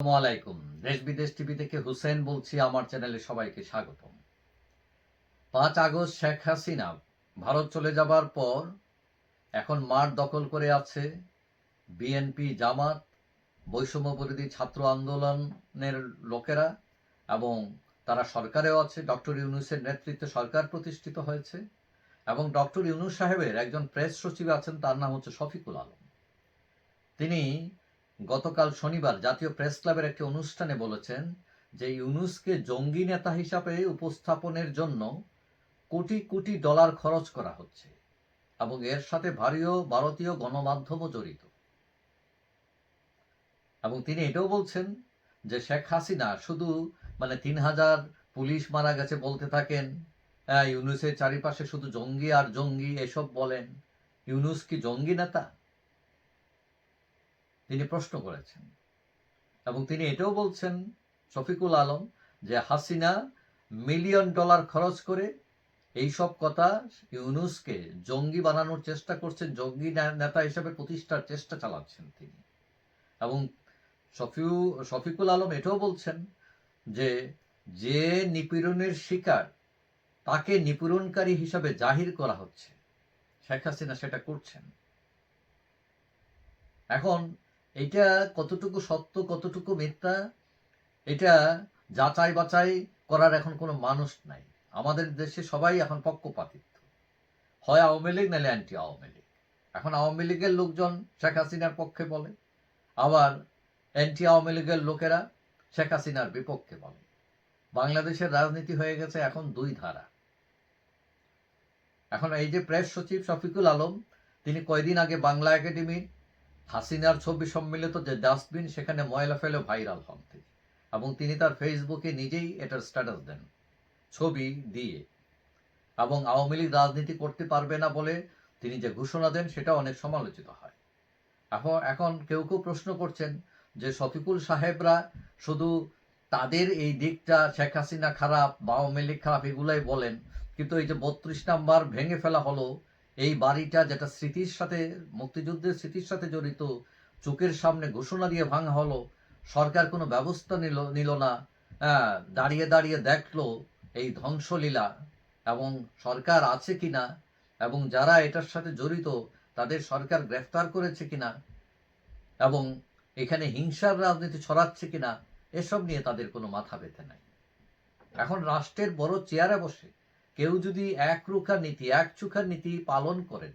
আলাইকুম। দেশ বিদেশ টিভি থেকে হুসেন বলছি, আমার চ্যানেলে সবাইকে স্বাগতম। পাঁচ আগস্ট শেখ হাসিনা ভারত চলে যাবার পর এখন মাঠ দখল করে আছে বিএনপি জামাত, বৈষম্য ছাত্র আন্দোলনের লোকেরা এবং তারা সরকারেও আছে। ডক্টর ইউনুসের নেতৃত্বে সরকার প্রতিষ্ঠিত হয়েছে এবং ডক্টর ইউনুস সাহেবের একজন প্রেস সচিব আছেন, তার নাম হচ্ছে শফিকুল আলম। তিনি গতকাল শনিবার জাতীয় প্রেস ক্লাবের একটি অনুষ্ঠানে বলেছেন যে ইউনুসকে জঙ্গি নেতা হিসাবে উপস্থাপনের জন্য কোটি কোটি ডলার খরচ করা হচ্ছে এবং এর সাথে ভারীয় ভারতীয় গণমাধ্যমও জড়িত। এবং তিনি এটাও বলছেন যে শেখ হাসিনা শুধু মানে তিন হাজার পুলিশ মারা গেছে বলতে থাকেন হ্যাঁ, ইউনুসের চারিপাশে শুধু জঙ্গি আর জঙ্গি এসব বলেন। ইউনুস কি জঙ্গি নেতা? তিনি প্রশ্ন করেছেন। এবং তিনি এটাও বলছেন, শফিকুল আলম, যে হাসিনা মিলিয়ন ডলার খরচ করে এই সব কথা ইউনুসকে জঙ্গি বানানোর চেষ্টা করছেন, জঙ্গি নেতা হিসেবে প্রতিষ্ঠার চেষ্টা চালাচ্ছেন তিনি। এবং শফিউ, শফিকুল আলম এটাও বলছেন যে যে নিপীড়নের শিকার তাকে নিপীড়নকারী হিসাবে জাহির করা হচ্ছে, শেখ হাসিনা সেটা করছেন। এখন এটা কতটুকু সত্য, কতটুকু মিথ্যা, এটা যাচাই বাছাই করার এখন কোনো মানুষ নাই। আমাদের দেশে সবাই এখন পক্ষপাতিত্ব। হয় আওয়ামী লীগ নাহলে অ্যান্টি আওয়ামী লীগ। এখন আওয়ামী লীগের লোকজন শেখ হাসিনার পক্ষে বলে। আবার অ্যান্টি আওয়ামী লীগের লোকেরা শেখ হাসিনার বিপক্ষে বলে। বাংলাদেশের রাজনীতি হয়ে গেছে এখন দুই ধারা। এখন এই যে প্রেস সচিব শফিকুল আলম, তিনি কয়দিন আগে বাংলা একাডেমির হাসিনার ছবি সম্মিলিত যে ডাস্টবিন, সেখানে ময়লা ফেলে ভাইরাল হন তিনি। এবং তিনি তার ফেসবুকে নিজেই এটার স্ট্যাটাস দেন, ছবি দিয়ে। এবং আওয়ামী লীগ রাজনীতি করতে পারবে না বলে তিনি যে ঘোষণা দেন সেটা অনেক সমালোচিত হয়। এখন এখন কেউ কেউ প্রশ্ন করছেন যে শফিকুল সাহেবরা শুধু তাদের এই দিকটা, শেখ হাসিনা খারাপ বা আওয়ামী লীগ খারাপ, এগুলাই বলেন, কিন্তু এই যে বত্রিশ নাম্বার ভেঙে ফেলা হলো এই বাড়িটা যেটা স্মৃতির সাথে মুক্তিযুদ্ধের স্মৃতির সাথে জড়িত চোখের সামনে ঘোষণা দিয়ে ভাঙা হলো সরকার কোনো ব্যবস্থা নিল নিল না হ্যাঁ, দাঁড়িয়ে দাঁড়িয়ে দেখল এই ধ্বংসলীলা এবং সরকার আছে কিনা এবং যারা এটার সাথে জড়িত তাদের সরকার গ্রেফতার করেছে কিনা এবং এখানে হিংসার রাজনীতি ছড়াচ্ছে কিনা এসব নিয়ে তাদের কোনো মাথা ব্যথা নাই। এখন রাষ্ট্রের বড় চেয়ারে বসে কেউ যদি এক রুখার নীতি, এক চুখার নীতি পালন করেন,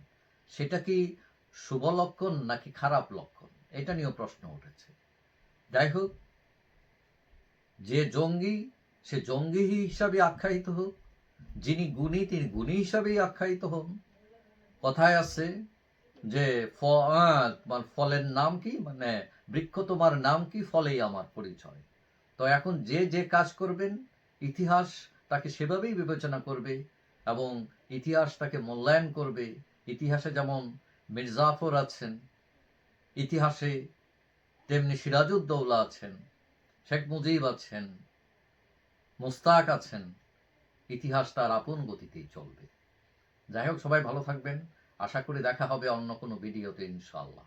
সেটা কি শুভ লক্ষণ নাকি খারাপ লক্ষণ? এটা নিয়েও প্রশ্ন উঠেছে। যাই হোক, যে জঙ্গি, সে জঙ্গি হিসাবে আখ্যায়িত হোক, যিনি গুণী, তিনি গুণী হিসাবেই আখ্যায়িত হন। কথায় আছে যে ফলের নাম কি? মানে বৃক্ষ তোমার নাম কি? ফলেই আমার পরিচয়। তো এখন যে যে কাজ করবেন, ইতিহাস তাকে সেভাবেই বিবেচনা করবে এবং ইতিহাস তাকে মূল্যায়ন করবে। ইতিহাসে যেমন মির্জাফর আছেন, ইতিহাসে তেমনি সিরাজউদ্দৌলা আছেন, শেখ মুজিব আছেন, মুস্তাক আছেন। ইতিহাস তার আপন গতিতেই চলবে। যাই হোক, সবাই ভালো থাকবেন। আশা করি দেখা হবে অন্য কোনো ভিডিওতে, ইনশাআল্লাহ।